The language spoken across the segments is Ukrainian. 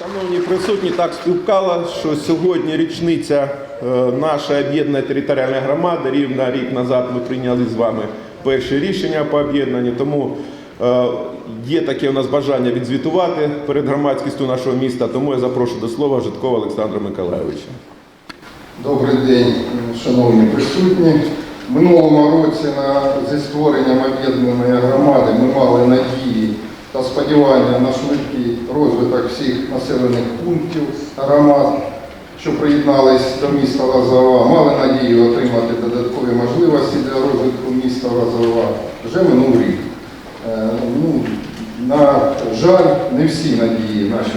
Шановні присутні, так співпало, що сьогодні річниця е, нашої об'єднаної територіальної громади. Рівно рік назад ми прийняли з вами перше рішення по об'єднанню. Тому е, є таке у нас бажання відзвітувати перед громадськістю нашого міста. Тому я запрошую до слова Житкова Олександра Миколайовича. Добрий день, шановні присутні. Минулому році на, зі створенням об'єднаної громади ми мали надії та сподівання на швидкий розвиток всіх населених пунктів громад, що приєднались до міста Лазова, мали надію отримати додаткові можливості для розвитку міста Лазова. Вже минув рік. Е, ну, на жаль, не всі надії наші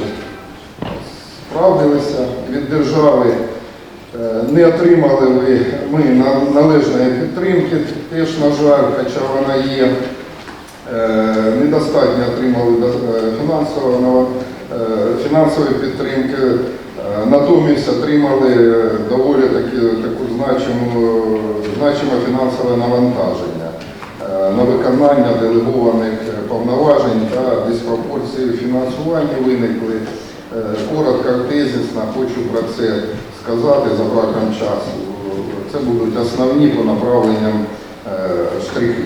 справдилися від держави. Е, Не отримали ми належної підтримки, теж, на жаль, хоча вона є. Е, Недостатньо отримали е, е, фінансової підтримки, натомість отримали доволі значиму, значиме фінансове навантаження на виконання делегованих повноважень та диспропорції в фінансуванні виникли. Коротко, тезисно, хочу про це сказати за браком часу. Це будуть основні по направленням штрихи.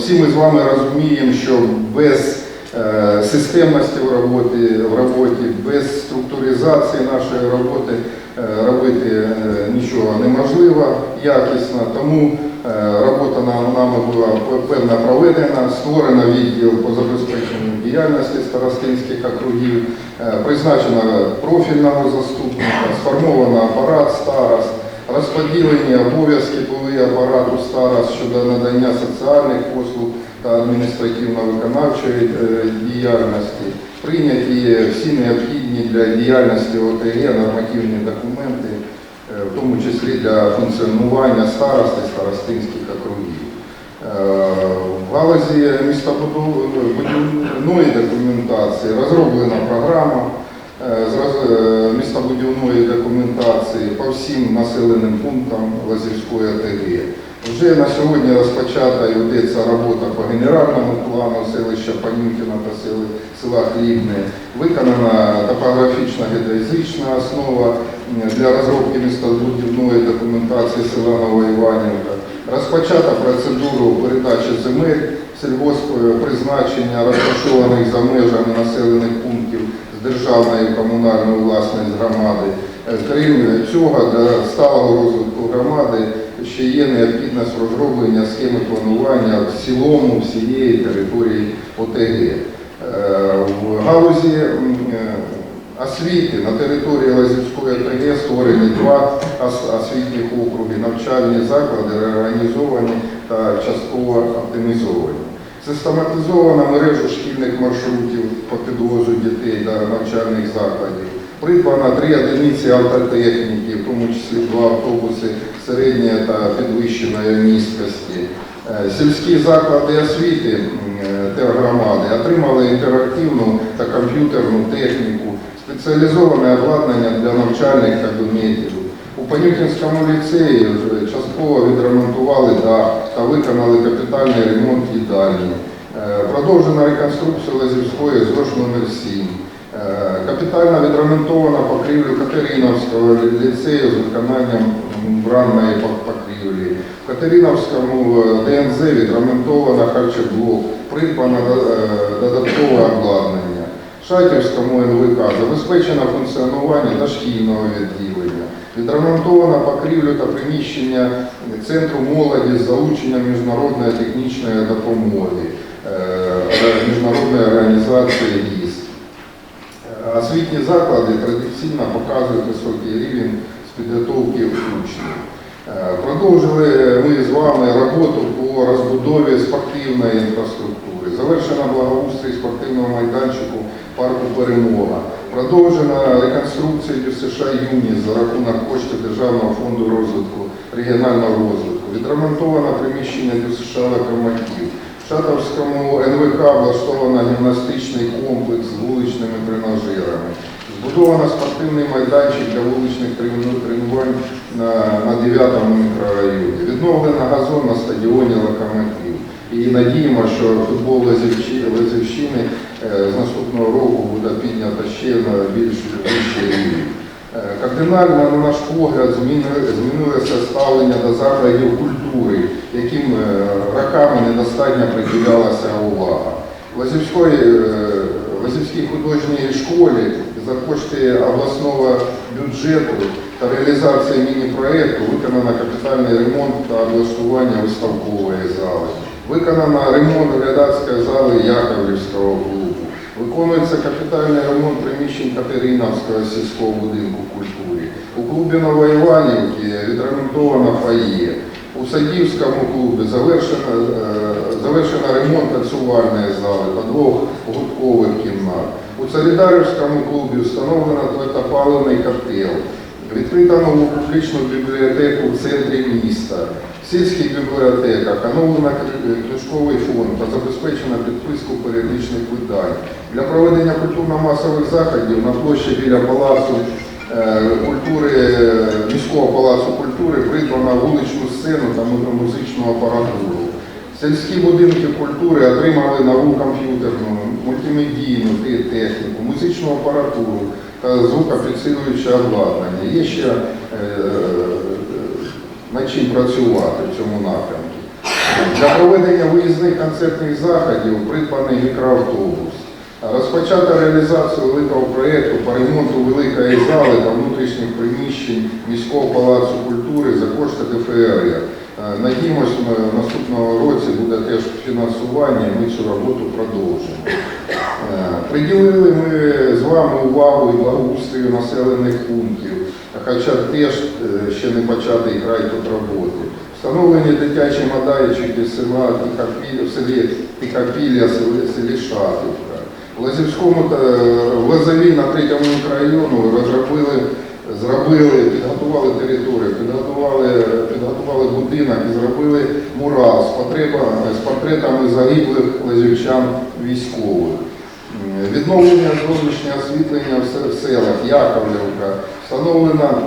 Всі ми з вами розуміємо, що без е, системності в роботі, в роботі, без структуризації нашої роботи е, робити е, нічого неможливо якісно. Тому робота нами була певна проведена, створено відділ по забезпеченню діяльності старостинських округів, призначено профільного заступника, сформовано апарат старост. Розподілені обов'язки були апарату старост щодо надання соціальних послуг та адміністративно-виконавчої е, діяльності. Прийняті всі необхідні для діяльності ОТГ нормативні документи, е, в тому числі для функціонування старост і старостинських округів. Е, В галузі містобудівної документації розроблена програма містобудівної документації по всім населеним пунктам Лазівської ОТГ. Вже на сьогодні розпочата і ведеться робота по генеральному плану селища Панюкіна та села Хлібне. Виконана топографічна геодезична основа для розробки містобудівної документації села Новоіванівка. Розпочата процедуру передачі земель сільгоспного призначення, розташованих за межами населених пунктів державної комунальної власної громади. Е, Крім цього, для сталого розвитку громади ще є необхідність розроблення схеми планування в цілому всієї території ОТГ. Е, В галузі е, освіти на території Лазівської ОТГ створені два ос- освітніх округи, навчальні заклади реорганізовані та частково оптимізовані. Систематизована мережа шкільних маршрутів по підвозу дітей до навчальних закладів. Придбано три одиниці автотехніки, в тому числі два автобуси середньої та підвищеної місткості. Е, Сільські заклади освіти е, тергромади отримали інтерактивну та комп'ютерну техніку, спеціалізоване обладнання для навчальних кабінетів. У Панюкінському ліцеї частково відремонтували дах та виконали капітальний ремонт їдальні. Е, Продовжена реконструкція Лазівської ЗОЖ номер 7 Е, Капітально відремонтована покрівлю Катериновського ліцею з виконанням мембранної пок- покрівлі. В Катериновському е, ДНЗ відремонтовано харчоблок, придбано е, додаткове обладнання. Шатівському НВК забезпечено функціонування дошкільного відділення. Відремонтовано покрівлю та приміщення Центру молоді з залученням міжнародної технічної допомоги, е, міжнародної організації ГІС. Е, Освітні заклади традиційно показують високий рівень з підготовки учнів. Е, Продовжили ми з вами роботу по розбудові спортивної інфраструктури. Завершено благоустрій спортивного майданчику парку Перемога. Продовжена реконструкція ДЮСШ «Юніс» за рахунок коштів Державного фонду розвитку, регіонального розвитку. Відремонтовано приміщення ДЮСШ «Локомотив». В Шатовському НВК влаштовано гімнастичний комплекс з вуличними тренажерами. Збудовано спортивний майданчик для вуличних тренувань на 9-му мікрорайоні. Відновлено газон на стадіоні Локомотив. І надіємо, що футбол Лазівщини, е, з наступного року буде піднято ще на більш вищий рівень. Е, Кардинально, на наш погляд, змінилося ставлення до закладів культури, яким е, роками недостатньо приділялася увага. В Лазівській художній школі за кошти обласного бюджету та реалізації міні-проєкту виконано капітальний ремонт та облаштування виставкової зали. Виконано ремонт глядацької зали Яковлівського клубу. Виконується капітальний ремонт приміщень Катериновського сільського будинку культури. У клубі Новоіванівки відремонтовано фоє. У Садівському клубі завершено, е, завершено ремонт танцювальної зали та двох гудкових кімнат. У Царідарівському клубі встановлено твердопаливний котел. Відкрита нову публічну бібліотеку в центрі міста. Сільських бібліотеках оновлено книжковий фонд та забезпечено підписку періодичних видань. Для проведення культурно-масових заходів на площі біля палацу е, культури, е, міського палацу культури придбано вуличну сцену та музичну апаратуру. Сільські будинки культури отримали нову комп'ютерну, мультимедійну техніку, музичну апаратуру та звукопідсилююче обладнання. Є ще чим працювати в цьому напрямку. Для проведення виїзних концертних заходів придбаний мікроавтобус. Розпочата реалізацію великого проєкту по ремонту великої зали та внутрішніх приміщень міського палацу культури за кошти ДФР. Е, Надіємось, наступного році буде теж фінансування, і ми цю роботу продовжимо. Приділили ми з вами увагу і благоустрою населених пунктів, хоча теж е, ще не початий край тут роботи. Встановлені дитячі майданчики села в селі Тихопілля, селі, Шатівка. В Лазівському в Лозові на третьому мікрорайону розробили, зробили, підготували територію, підготували, підготували будинок і зробили мурал з портретами загиблих лазівчан військових. Відновлення зовнішнього освітлення в селах Яковлівка, встановлено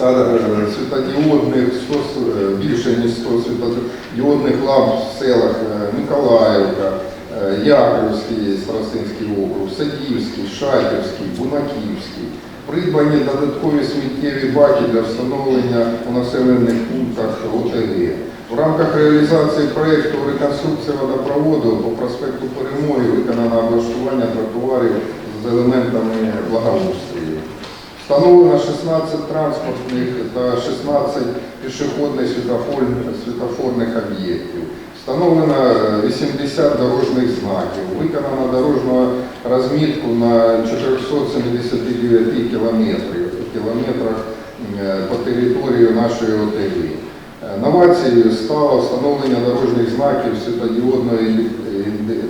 е, світодіодних 100, е, більше ніж 100 світодіодних ламп в селах е, Миколаївка, Яковлівський, Старостинський округ, Садівський, Шатівський, Бунаківський. Придбані додаткові сміттєві баки для встановлення у населених пунктах ОТГ. В рамках реалізації проєкту реконструкція водопроводу по проспекту Перемоги виконано облаштування тротуарів з елементами благоустрою. Встановлено 16 транспортних та 16 пішохідних світофорних, об'єктів. Встановлено е, 80 дорожніх знаків. Виконано дорожню розмітку на 479 кілометрів, кілометрах е, по території нашої ОТГ. Е, Новацією стало встановлення дорожніх знаків світодіодною інди- інди-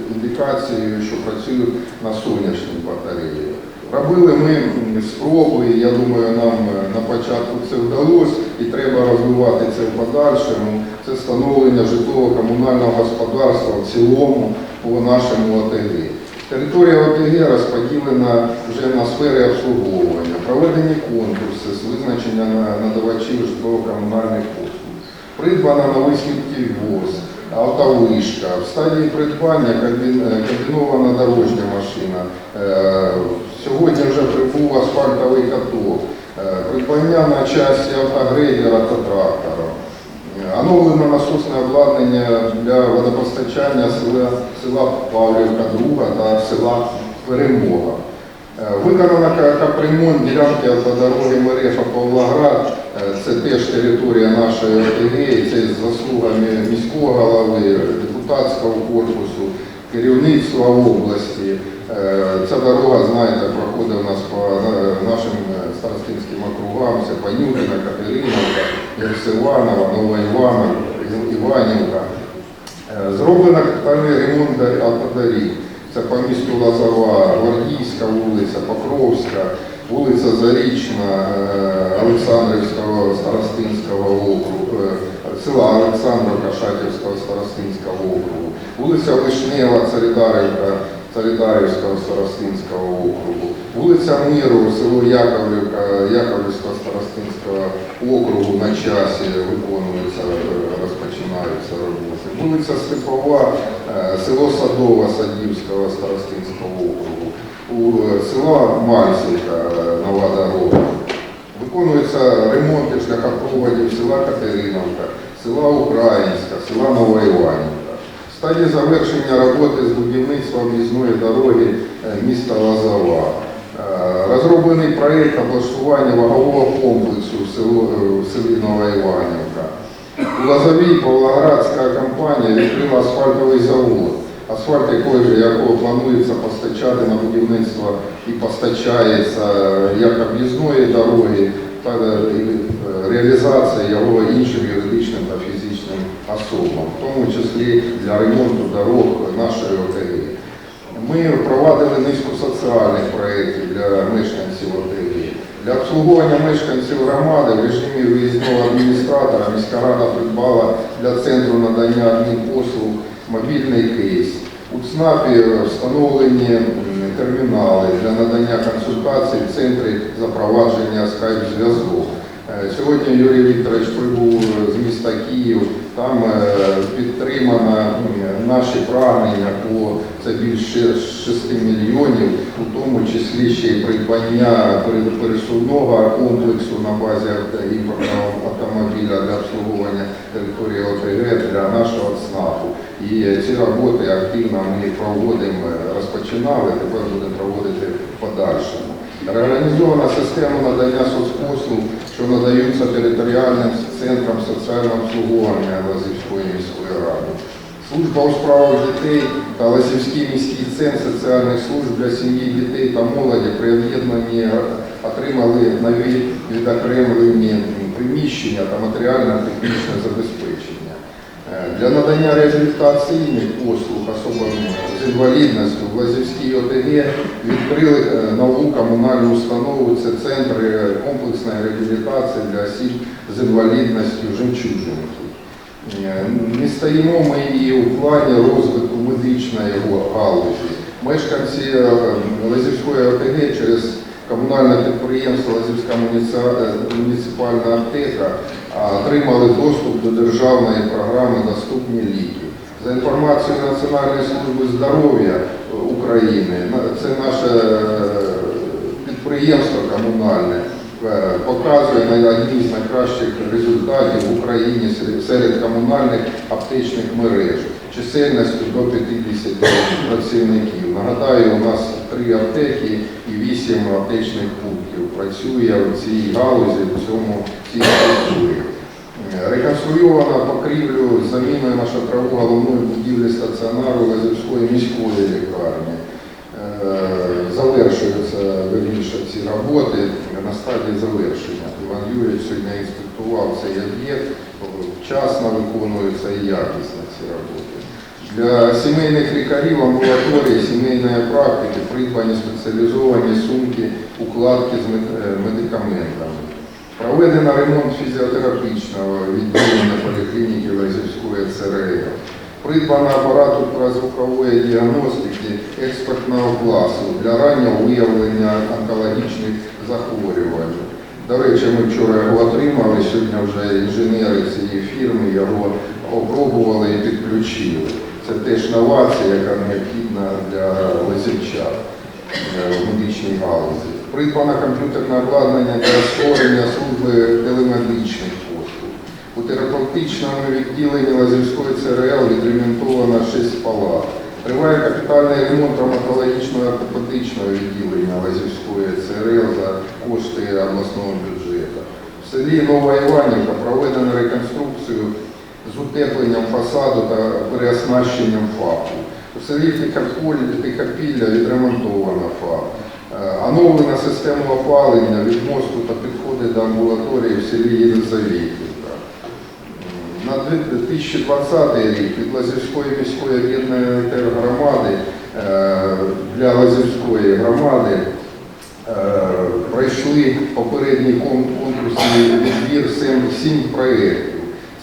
що працюють на сонячній батареї. Робили ми спроби, я думаю, нам е, на початку це вдалося і треба розвивати це в подальшому. Це встановлення житлово-комунального господарства в цілому по нашому ОТГ. Територія ОТГ розподілена вже на сфери обслуговування, проведені конкурси з визначення надавачів житлово-комунальних послуг. Придбана новий сміттєвоз, автовишка. В стадії придбання е, комбінована дорожня машина. Сьогодні вже прибув асфальтовий каток. Е, Придбання на часі автогрейдера та трактора. Е, Оновлено насосне обладнання для водопостачання села, села Павлівка Друга та села Перемога. Е, Виконано капремонт ділянки автодороги мережа Павлоград. Це теж територія нашої ОТГ, це з заслугами міського голови, депутатського корпусу, керівництва області. Е, Ця дорога, знаєте, проходить у нас по е, нашим е, старостинським округам. Це Панюкина, Катериновка, Єрсиванова, Нова Іванова, Іванівка. Зроблено капітальний ремонт дор- автодоріг. Це по місту Лазова, Гвардійська вулиця, Покровська, вулиця Зарічна, Олександрівського Старостинського округу, села Олександровка Шатівського Старостинського округу, вулиця Вишнева, Царидарівка, Царидарівського Старостинського округу, вулиця Миру, село Яковлівка, Яковлівського Старостинського округу на часі виконується, розпочинаються роботи. Вулиця Степова, е, село Садова Садівського Старостинського округу, е, села Мальцівка, е, нова дорога. Виконуються ремонти шляхопроводів села Катериновка, села Українська, села Нова Іванівка. В стадії завершення роботи з будівництва об'їзної дороги е, міста Лозова. Е, Розроблений проєкт облаштування вагового комплексу е, в селі Нова Іванівка. У Лозовій Павлоградська компанія відкрила асфальтовий завод, асфальт якого, якого планується постачати на будівництво і постачається як об'їзної дороги, так і реалізація його іншим юридичним та фізичним особам, в тому числі для ремонту дорог нашої ОТГ. Ми провадили низку соціальних проєктів для мешканців ОТГ. Для обслуговування мешканців громади в режимі виїзного адміністратора міська рада придбала для центру надання адмінпослуг мобільний кейс. У ЦНАПі встановлені термінали для надання консультацій в центрі запровадження скайп-зв'язку. Е, Сьогодні Юрій Вікторович прибув з міста Київ. Там е, підтримано наші прагнення по це більше 6 мільйонів, у тому числі ще й придбання пересувного комплексу на базі імпортного автомобіля для обслуговування території ОТГ для нашого ЦНАПу. І ці роботи активно ми проводимо, розпочинали, тепер будемо проводити в подальшому. Реорганізована система надання соцпослуг, що надаються територіальним центрам соціального обслуговування Лазівської міської ради. Служба у справах дітей та Ласівський міський центр соціальних служб для сім'ї, дітей та молоді при об'єднанні отримали нові відокремлені приміщення та матеріально-технічне забезпечення. Для надання реабілітаційних послуг особам з інвалідністю в Лазівській ОТГ відкрили е, нову комунальну установу. Це центр е, комплексної реабілітації для осіб з інвалідністю жемчужинки. Е, Не стоїмо ми і у плані розвитку медичної галузі. Мешканці Лазівської ОТГ через комунальне підприємство Лазівська муніципальна аптека отримали доступ до державної програми Доступні ліки. За інформацією Національної служби здоров'я України, це наше е, підприємство комунальне е, показує одні з найкращих результатів в Україні серед комунальних аптечних мереж чисельністю до 50 працівників. Нагадаю, у нас три аптеки і вісім аптечних пунктів працює в цій галузі, в цьому цій структурі. Е, Реконструйована покрівлю заміною на шатрову головної будівлі стаціонару Лазівської міської лікарні. Е, Завершуються вірніше ці роботи на стадії завершення. Іван Юрійович сьогодні інспектував цей об'єкт, вчасно виконуються і якісно ці роботи. Для сімейних лікарів амбулаторії сімейної практики придбані спеціалізовані сумки, укладки з е, медикаментами. Проведено ремонт фізіотерапічного відділення поліклініки Лазівської ЦРЛ. Придбано апарат ультразвукової діагностики експертного класу для раннього виявлення онкологічних захворювань. До речі, ми вчора його отримали, сьогодні вже інженери цієї фірми його опробували і підключили. Це теж новація, яка необхідна для лазівчан е, в медичній галузі. Придбано комп'ютерне обладнання для створення служби телемедичних послуг. У терапевтичному відділенні Лазівської ЦРЛ відремонтовано 6 палат. Триває капітальний ремонт травматологічного ортопедичного відділення Лазівської ЦРЛ за кошти обласного бюджету. В селі Нова Іванівка проведено реконструкцію з утепленням фасаду та переоснащенням ФАПу. У селі Тихопілля відремонтовано ФАП. Е, Оновлена система опалення від мосту та підходи до амбулаторії в селі Єлизаветівка. На 2020 рік від Лазівської міської об'єднаної тергромади е, для Лазівської громади е, пройшли попередній кон- конкурсний відбір сім, сім проєктів.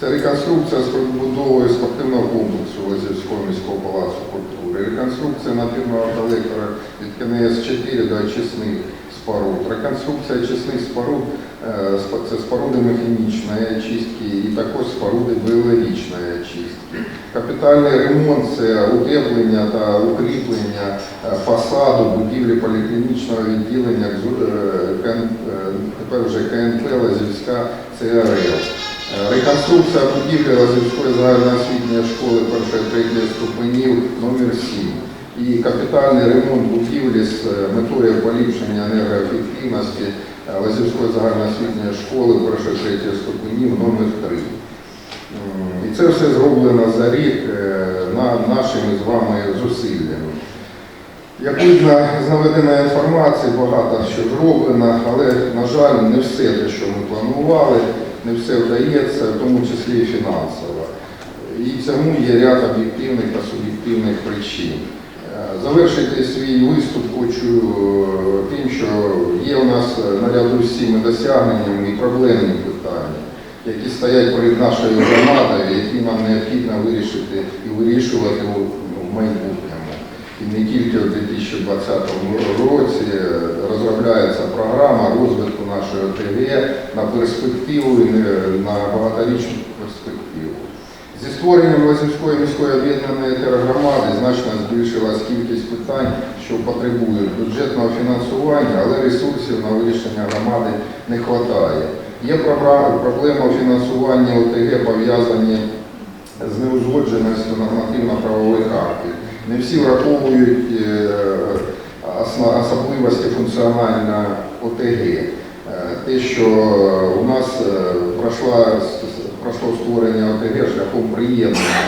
Це реконструкція з побудовою спортивного комплексу Лазівського міського палацу культури, реконструкція нативного колектора від КНС-4 до очисних споруд. Реконструкція чисних споруд е, це споруди механічної очистки і також споруди біологічної очистки. Капітальний ремонт це утеплення та укріплення е, фасаду будівлі поліклінічного відділення е, тепер вже КНП Лазівська ЦРЛ. Реконструкція будівлі Лазівської загальноосвітньої школи першої третьої ступенів номер 7 і капітальний ремонт будівлі з е, метою поліпшення енергоефективності е, Лазівської загальноосвітньої школи першої третьої ступенів номер 3 І це все зроблено за рік е, на нашими з вами зусиллями. Як видно з наведеної інформації, багато що зроблено, але, на жаль, не все те, що ми планували, не все вдається, в тому числі і фінансово. І цьому є ряд об'єктивних та суб'єктивних причин. Е, Завершити свій виступ хочу е, тим, що є у нас наряду з цими досягненнями і проблемні питання, які стоять перед нашою громадою, які нам необхідно вирішити і вирішувати ну, в майбутньому. І не тільки в 2020 році е, розробляється програма розвитку нашої ОТГ на перспективу і на багаторічну перспективу. Зі створенням Лазівської міської об'єднаної тергромади значно збільшилась кількість питань, що потребують бюджетного фінансування, але ресурсів на вирішення громади не вистачає. Є проблема фінансування ОТГ пов'язані з неузгодженістю нормативно-правових актів. Не всі враховують е, особливості функціональної ОТГ. Е, Те, що у нас е, пройшла, пройшло створення ОТГ шляхом приєднання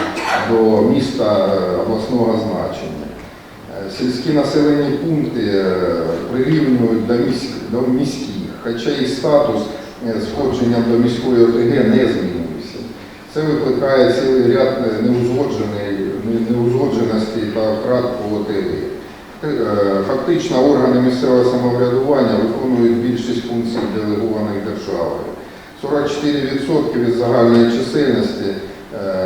до міста обласного значення. Сільські населені пункти прирівнюють до, міськ, до міських, хоча і статус з входженням до міської ОТГ не змінився. Це викликає цілий ряд е, неузгоджений- не- неузгодженостей та втрат по ОТГ. Е, Фактично органи місцевого самоврядування виконують більшість функцій делегованих державою. 44% від загальної чисельності е,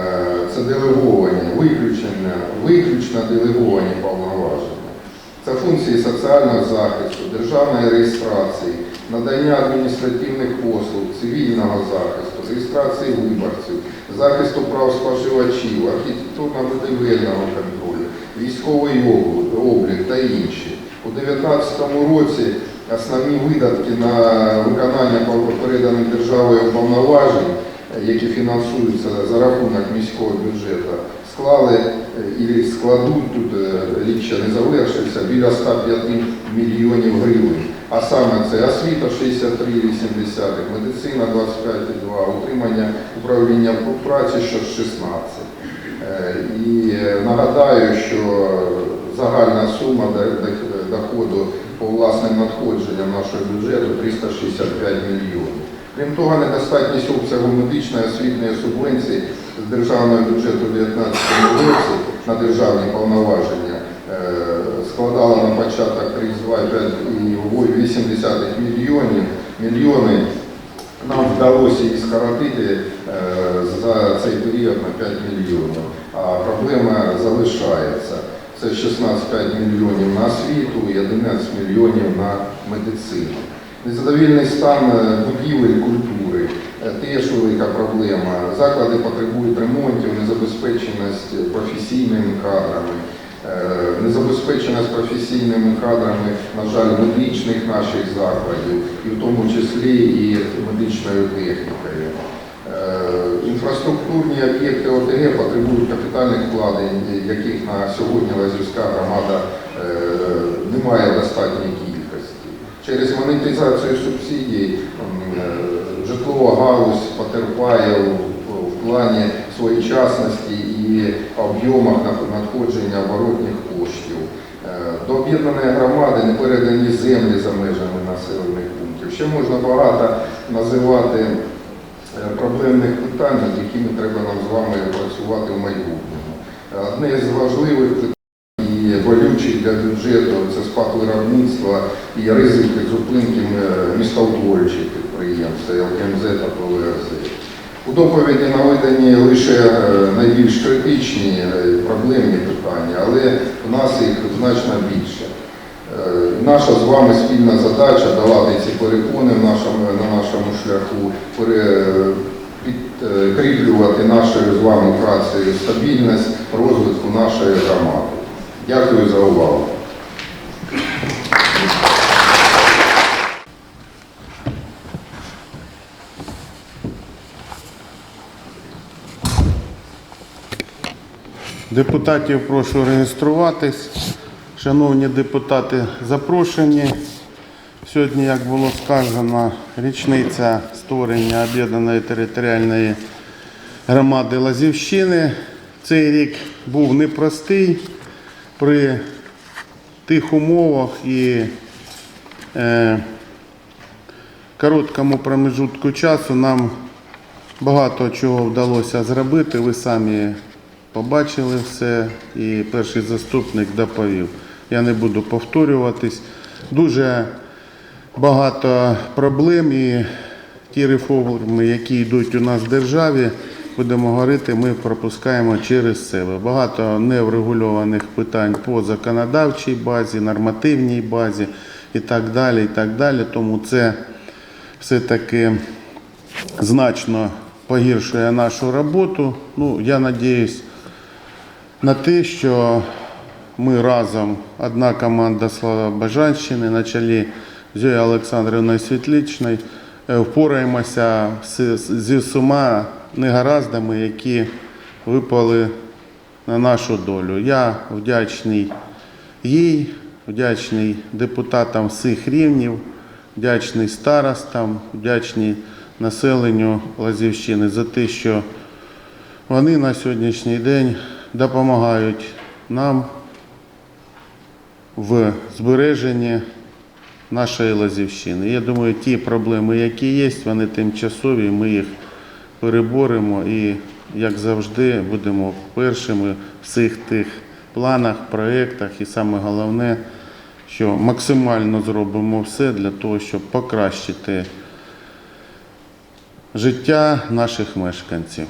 це делеговані, виключення, виключно делеговані повноваження. Це функції соціального захисту, державної реєстрації, надання адміністративних послуг, цивільного захисту, реєстрації виборців, захисту прав споживачів, архітектурно-будівельного контролю, військовий облік- та інші. У 2019 році основні видатки на виконання переданих державою повноважень, які фінансуються за рахунок міського бюджету, склали е, і складуть тут е, ще не завершився біля 105 мільйонів гривень. А саме це освіта 63,8, медицина 25,2, утримання управління праці що 16. Е, І е, нагадаю, що загальна сума до- до- доходу по власним надходженням нашого бюджету 365 мільйонів. Крім того, недостатність обсягу медичної освітньої субвенції з державного бюджету 2019 році на державні повноваження складала на початок 32,8 мільйонів. Мільйони нам вдалося її скоротити е, за цей період на 5 мільйонів, а проблема залишається. Це 16,5 мільйонів на освіту і 11 мільйонів на медицину. Незадовільний стан е, будівель культури е, теж велика проблема. Заклади потребують ремонтів, незабезпеченість професійними кадрами. Е, Незабезпеченість професійними кадрами, на жаль, медичних наших закладів, і в тому числі і медичною технікою. Е, Інфраструктурні об'єкти ОТГ потребують капітальних вкладень, яких на сьогодні Лазівська громада е, не має достатньої кількості. Через монетизацію субсидій житлова галузь потерпає в плані своєчасності і об'ємах над- надходження оборотних коштів. Е, До об'єднаної громади не передані землі за межами населених пунктів. Ще можна багато називати е, проблемних питань, якими треба нам з вами працювати в майбутньому. Одне з важливих питань і болючих для бюджету це спад виробництва і ризики зупинки е, містоутворюючих підприємств, ЛКМЗ та ПВРЗ. У доповіді наведені лише е, найбільш критичні е, проблемні питання, але в нас їх значно більше. Е, наша з вами спільна задача долати ці перепони на нашому шляху, підкріплювати нашою з вами працею стабільність розвитку нашої громади. Дякую за увагу. Депутатів прошу реєструватись. Шановні депутати, запрошені. Сьогодні, як було сказано, річниця створення об'єднаної територіальної громади Лазівщини. Цей рік був непростий при тих умовах і е, короткому промежутку часу нам багато чого вдалося зробити. Ви самі побачили все, і перший заступник доповів. Я не буду повторюватись. Дуже багато проблем і ті реформи, які йдуть у нас в державі, будемо говорити, ми пропускаємо через себе. Багато неврегульованих питань по законодавчій базі, нормативній базі і так далі. І так далі. Тому це все-таки значно погіршує нашу роботу. Ну, я надіюсь на те, що ми разом, одна команда Слобожанщини на чолі з Зоєю Олександрівною Світлічною, е, впораємося зі всіма негараздами, які випали на нашу долю. Я вдячний їй, вдячний депутатам всіх рівнів, вдячний старостам, вдячний населенню Лазівщини за те, що вони на сьогоднішній день допомагають нам в збереженні нашої Лазівщини. Я думаю, ті проблеми, які є, вони тимчасові, ми їх переборемо і, як завжди, будемо першими в всіх тих планах, проєктах і саме головне, що максимально зробимо все для того, щоб покращити життя наших мешканців.